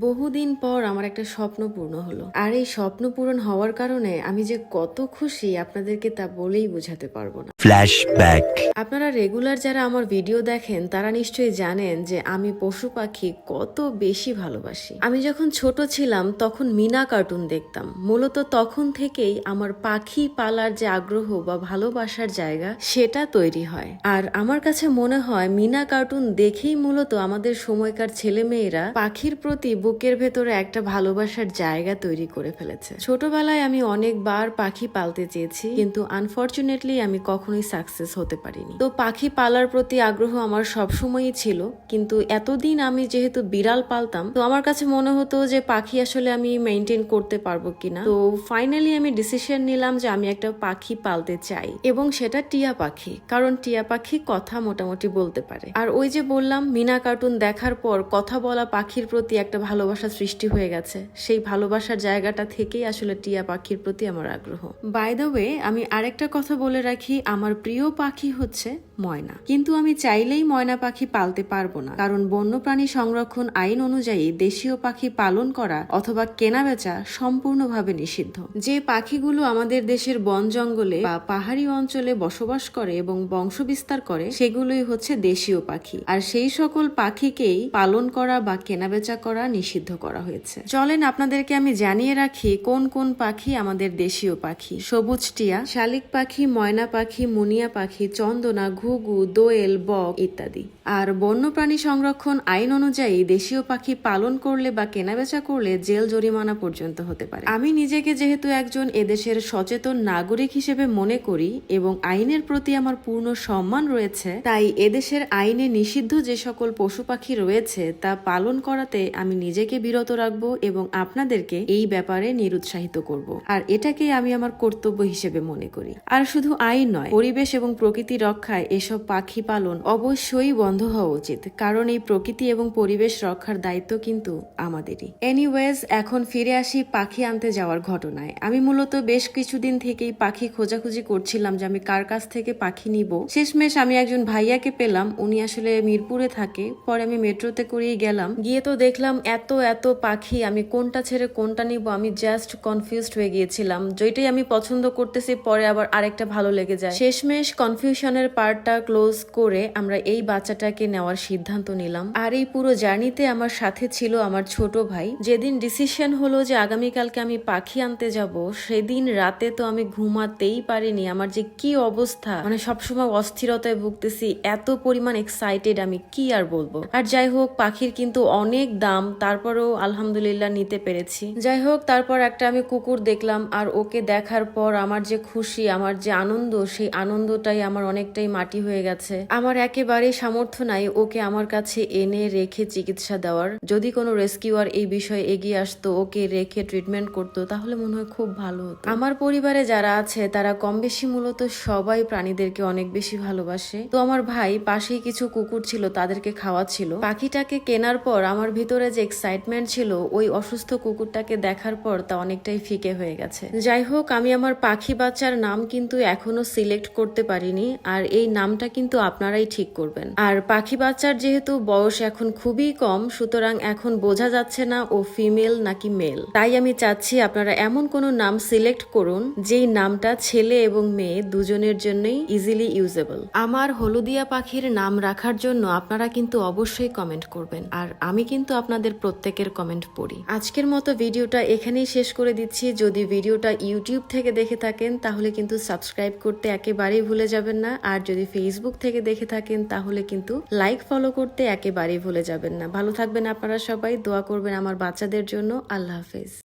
বহুদিন পর আমার একটা স্বপ্ন পূর্ণ হলো। আর এই স্বপ্ন পূরণ হওয়ার কারণে আমি যে কত খুশি আপনাদেরকে তা বলেই বোঝাতে পারব না। Flashback. আপনারা রেগুলার যারা আমার ভিডিও দেখেন, তারা নিশ্চয়ই জানেন যে আমি পশু পাখি কত বেশি ভালোবাসি। আমি যখন ছোট ছিলাম, তখন মিনা কার্টুন দেখতাম। মূলত তখন থেকেই আমার পাখি পালার যে আগ্রহ বা ভালোবাসার জায়গা, সেটা তৈরি হয়। আর আমার কাছে মনে হয়, মিনা কার্টুন দেখেই মূলত আমাদের সময়কার ছেলে মেয়েরা পাখির প্রতি বুকের ভেতরে একটা ভালোবাসার জায়গা তৈরি করে ফেলেছে। ছোটবেলায় আমি অনেকবার পাখি পালতে চেয়েছি, কিন্তু আনফর্চুনেটলি আমি কখনোই সাকসেস হতে পারিনি। তো পাখি পালার প্রতি আগ্রহ আমার সবসময়ই ছিল, কিন্তু এতদিন আমি যেহেতু বিড়াল পালতাম, তো আমার কাছে মনে হতো যে পাখি আসলে আমি মেনটেন করতে পারব কিনা। তো ফাইনালি আমি ডিসিশন নিলাম যে আমি একটা পাখি পালতে চাই, এবং সেটা টিয়া পাখি, কারণ টিয়া পাখি কথা মোটামুটি বলতে পারে। আর ওই যে বললাম, মিনা কার্টুন দেখার পর কথা বলা পাখির প্রতি একটা ভালোবাসা সৃষ্টি হয়ে গেছে। সেই ভালোবাসার জায়গাটা থেকেই আসলে টিয়া পাখির প্রতি আমার আগ্রহ। বাই দ্য ওয়ে আমি আরেকটা কথা বলে রাখি, আমার প্রিয় পাখি হচ্ছে ময়না। কিন্তু আমি চাইলেই ময়না পাখি পালতে পারব না, কারণ বন্যপ্রাণী সংরক্ষণ আইন অনুযায়ী দেশীয় পাখি পালন করা অথবা কেনাবেচা সম্পূর্ণভাবে নিষিদ্ধ। যে পাখিগুলো আমাদের দেশের বন জঙ্গলে বা পাহাড়ি অঞ্চলে বসবাস করে এবং বংশ বিস্তার করে, সেগুলোই হচ্ছে দেশীয় পাখি। আর সেই সকল পাখিকেই পালন করা বা কেনাবেচা করা নিষিদ্ধ করা হয়েছে। চলেন আপনাদেরকে আমি জানিয়ে রাখি কোন কোন পাখি আমাদের দেশীয় পাখি। সবুজ টিয়া, শালিক পাখি, ময়না পাখি, মুনিয়া পাখি, চন্দনা ঘুঘু, দোয়েল, বক ইত্যাদি। আর বন্যপ্রাণী সংরক্ষণ আইন অনুযায়ী দেশীয় পাখি পালন করলে বা কেনাবেচা করলে জেল জরিমানা পর্যন্ত হতে পারে। আমি নিজেকে যেহেতু একজন এদেশের সচেতন নাগরিক হিসেবে মনে করি এবং আইনের প্রতি আমার পূর্ণ সম্মান রয়েছে, তাই এদেশের আইনে নিষিদ্ধ যে সকল পশু পাখি রয়েছে তা পালন করাতে আমি নিজেকে বিরত রাখব এবং আপনাদেরকে এই ব্যাপারে নিরুৎসাহিত করব। আর এটাকেই আমি আমার কর্তব্য হিসেবে মনে করি। আর শুধু আইন নয়, পরিবেশ এবং প্রকৃতি রক্ষায় এসব পাখি পালন অবশ্যই বন্ধ হওয়া উচিত, কারণ এই প্রকৃতি এবং পরিবেশ রক্ষার দায়িত্ব কিন্তু আমাদেরই। এনিওয়েজ এখন ফিরে আসি পাখি আনতে যাওয়ার ঘটনায়। আমি মূলত বেশ কিছুদিন থেকেই পাখি খোঁজাখুঁজি করছিলাম যে আমি কার কাছ থেকে পাখি নিব। শেষমেশ আমি একজন ভাইয়াকে পেলাম, উনি আসলে মিরপুরে থাকে। পরে আমি মেট্রোতে করেই গেলাম। গিয়ে তো দেখলাম এত এত পাখি, আমি কোনটা ছেড়ে কোনটা নিব, আমি জাস্ট কনফিউজড হয়ে গিয়েছিলাম। যেটাই আমি পছন্দ করতেছি, পরে আবার আরেকটা ভালো লেগে যায়। শেষমেশ কনফিউশনের পার্টটা ক্লোজ করে আমরা এই বাচ্চাটাকে নেওয়ার সিদ্ধান্ত নিলাম। আর এই পুরো জার্নিতে আমার সাথে ছিল আমার ছোট ভাই। যেদিন ডিসিশন হলো যে আগামীকালকে আমি পাখি আনতে যাব, সেদিন রাতে তো আমি ঘুমাতেই পারিনি। আমার যে কি অবস্থা? মানে সবসময় অস্থিরতায় ভুগতেছি, এত পরিমাণ এক্সাইটেড আমি, কি আর বলব? আর যাই হোক, পাখির কিন্তু অনেক দাম, তারপরেও আলহামদুলিল্লাহ নিতে পেরেছি। যাই হোক, তারপর একটা আমি কুকুর দেখলাম, আর ওকে দেখার পর আমার যে খুশি, আমার যে আনন্দ, সেই আনন্দটাই আমার অনেকটাই মাটি হয়ে গেছে। আমার একেবারেই সামর্থ্য নাই ওকে আমার কাছে এনে রেখে চিকিৎসা দেওয়ার। যদি কোনো রেস্কিউয়ার এই বিষয়ে এগিয়ে আসতো, ওকে রেখে ট্রিটমেন্ট করতো, তাহলে মনে হয় খুব ভালো হতো। আমার পরিবারে যারা আছে, তারা কম বেশি মূলত সবাই প্রাণীদেরকে অনেক বেশি ভালোবাসে। তো আমার ভাই পাশেই কিছু কুকুর ছিল, তাদেরকে খাওয়াচ্ছিল। পাখিটাকে কেনার পর আমার ভিতরে যে এক্সাইটমেন্ট ছিল, ওই অসুস্থ কুকুরটাকে দেখার পর তা অনেকটাই ফিকে হয়ে গেছে। যাই হোক, আমি আমার পাখি বাচ্চার নাম কিন্তু এখনও সিলেক্ট করতে পারিনি। আর এই নামটা কিন্তু আপনারাই ঠিক করবেন। আর পাখি বাচ্চার যেহেতু বয়স এখন খুবই কম, সুতরাং এখন বোঝা যাচ্ছে না ও ফিমেল নাকি মেল। তাই আমি চাচ্ছি আপনারা এমন কোনো নাম সিলেক্ট করুন, যেই নামটা ছেলে এবং মেয়ে দুজনের জন্যই ইজিলি ইউজেবল আমার হলুদিয়া পাখির নাম রাখার জন্য আপনারা কিন্তু অবশ্যই কমেন্ট করবেন, আর আমি কিন্তু আপনাদের প্রত্যেকের কমেন্ট পড়ি। আজকের মতো ভিডিওটা এখানেই শেষ করে দিচ্ছি। যদি ভিডিওটা ইউটিউব থেকে দেখে থাকেন, তাহলে কিন্তু সাবস্ক্রাইব করতে একেবারেই ভুলে যাবেন না। আর যদি ফেসবুক থেকে দেখে থাকেন, তাহলে কিন্তু লাইক ফলো করতে একেবারেই ভুলে যাবেন না। ভালো থাকবেন আপনারা সবাই, দোয়া করবেন আমার বাচ্চাদের জন্য। আল্লাহ হাফেজ।